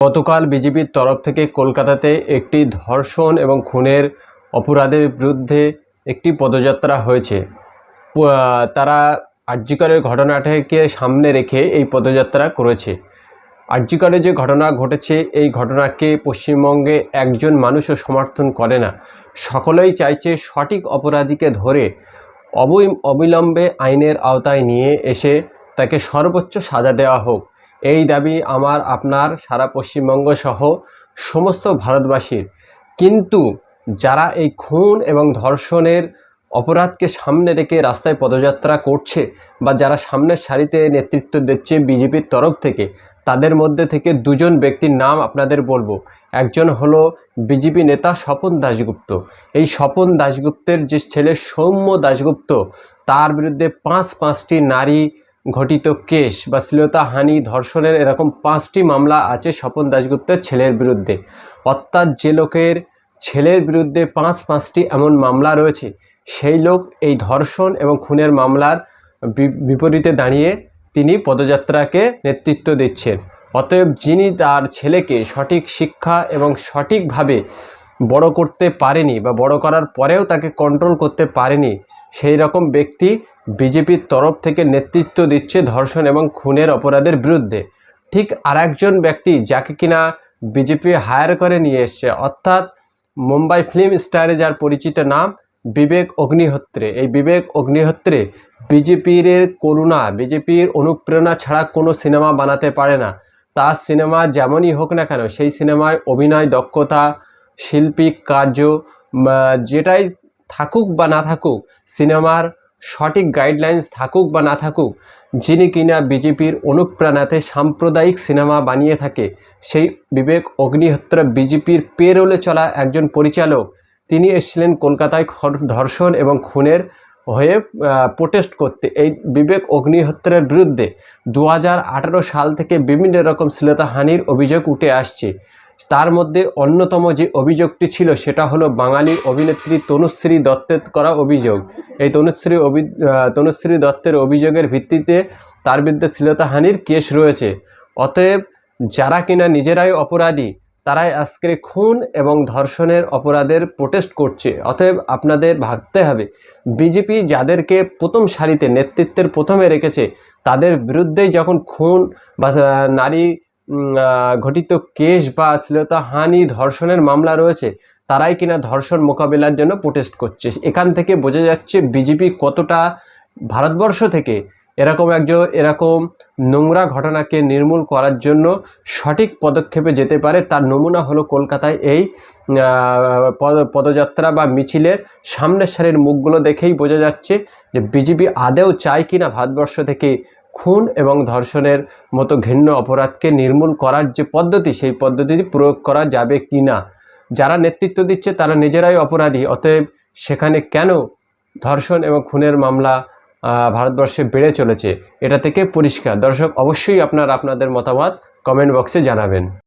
গতকাল বিজেপির তরফ থেকে কলকাতাতে একটি ধর্ষণ এবং খুনের অপরাধের বিরুদ্ধে একটি পদযাত্রা হয়েছে। তারা আর্যিকরের ঘটনাটাকে সামনে রেখে এই পদযাত্রা করেছে। আর্যিকরে যে ঘটনা ঘটেছে, এই ঘটনাকে পশ্চিমবঙ্গে একজন মানুষও সমর্থন করে না। সকলেই চাইছে সঠিক অপরাধীকে ধরে অবৈ অবিলম্বে আইনের আওতায় নিয়ে এসে তাকে সর্বোচ্চ সাজা দেওয়া হোক। এই দাবি আমার, আপনার, সারা পশ্চিমবঙ্গ সহ সমস্ত ভারতবাসীর। কিন্তু যারা এই খুন এবং ধর্ষণের অপরাধকে সামনে রেখে রাস্তায় পদযাত্রা করছে বা যারা সামনের সারিতে নেতৃত্ব দিচ্ছে বিজেপির তরফ থেকে, তাদের মধ্যে থেকে দুজন ব্যক্তির নাম আপনাদের বলব। একজন হলো বিজেপি নেতা স্বপন দাশগুপ্ত। এই স্বপন দাশগুপ্তের যে ছেলে সৌম্য দাশগুপ্ত, তার বিরুদ্ধে পাঁচ পাঁচটি নারী ঘটিত কেস বা শ্লীলতাহানি ধর্ষণের এরকম পাঁচটি মামলা আছে স্বপন দাশগুপ্তের ছেলের বিরুদ্ধে। অর্থাৎ যে লোকের ছেলের বিরুদ্ধে পাঁচ পাঁচটি এমন মামলা রয়েছে, সেই লোক এই ধর্ষণ এবং খুনের মামলার বিপরীতে দাঁড়িয়ে তিনি পদযাত্রাকে নেতৃত্ব দিচ্ছেন। অতএব যিনি তার ছেলেকে সঠিক শিক্ষা এবং সঠিকভাবে বড় করতে পারেনি বা বড় করার পরেও তাকে কন্ট্রোল করতে পারেনি সেই রকম ব্যক্তি বিজেপির তরফ থেকে নেতৃত্ব দিচ্ছে ধর্ষণ এবং খুনের অপরাধের বিরুদ্ধে। ঠিক আরেকজন ব্যক্তি যাকে কিনা বিজেপি হায়ার করে নিয়ে এসছে, অর্থাৎ মুম্বাই ফিল্ম স্টারে যার পরিচিত নাম বিবেক অগ্নিহোত্রে। এই বিবেক অগ্নিহোত্রে বিজেপির করুণা, বিজেপির অনুপ্রেরণা ছাড়া কোনো সিনেমা বানাতে পারে না। তার সিনেমা যেমনই হোক না কেন, সেই সিনেমায় অভিনয়, দক্ষতা, শিল্পী, কার্য যেটাই থাকুক বা না থাকুক, সিনেমার সঠিক গাইডলাইন্স থাকুক বা না থাকুক, যিনি কিনা বিজেপির অনুপ্রেরণাতে সাম্প্রদায়িক সিনেমা বানিয়ে থাকে, সেই বিবেক অগ্নিহোত্র বিজেপির পেরোলে চলা একজন পরিচালক। তিনি এসেছিলেন কলকাতায় ধর্ষণ এবং খুনের হয়ে প্রোটেস্ট করতে। এই বিবেক অগ্নিহোত্রের বিরুদ্ধে দু হাজার আঠেরো সাল থেকে বিভিন্ন রকম শ্লীলতাহানির অভিযোগ উঠে আসছে। তার মধ্যে অন্যতম যে অভিযোগটি ছিল সেটা হলো বাঙালি অভিনেত্রী তনুশ্রী দত্তের করা অভিযোগ। এই তনুশ্রী অভি তনুশ্রী দত্তের অভিযোগের ভিত্তিতে তার বিরুদ্ধে শ্লীলতাহানির কেস রয়েছে। অতএব যারা কিনা নিজেরাই অপরাধী, তারাই আজকে খুন এবং ধর্ষণের অপরাধের প্রোটেস্ট করছে। অতএব আপনাদের ভাবতে হবে বিজেপি যাদেরকে প্রথম সারিতে নেতৃত্বের প্রথমে রেখেছে, তাদের বিরুদ্ধেই যখন খুন বা নারী ঘটিত কেস বা শ্লীলতাহানি ধর্ষণের মামলা রয়েছে, তারাই কিনা ধর্ষণ মোকাবিলার জন্য প্রোটেস্ট করছে। এখান থেকে বোঝা যাচ্ছে বিজেপি কতটা ভারতবর্ষ থেকে এরকম একজন, এরকম নোংরা ঘটনাকে নির্মূল করার জন্য সঠিক পদক্ষেপে যেতে পারে, তার নমুনা হলো কলকাতায় এই পদ- পদযাত্রা বা মিছিলের সামনের সারির মুখগুলো দেখেই বোঝা যাচ্ছে যে বিজেপি আদেও চায় কিনা ভারতবর্ষ থেকে খুন এবং ধর্ষণের মতো ঘৃণ্য অপরাধকে নির্মূল করার যে পদ্ধতি, সেই পদ্ধতিটি প্রয়োগ করা যাবে কি না? যারা নেতৃত্ব দিচ্ছে, তারা নিজেরাই অপরাধী। অতএব সেখানে কেন ধর্ষণ এবং খুনের মামলা ভারতবর্ষে বেড়ে চলেছে? এটা থেকে পরিষ্কার। দর্শক, অবশ্যই আপনার, আপনাদের মতামত কমেন্ট বক্সে জানাবেন।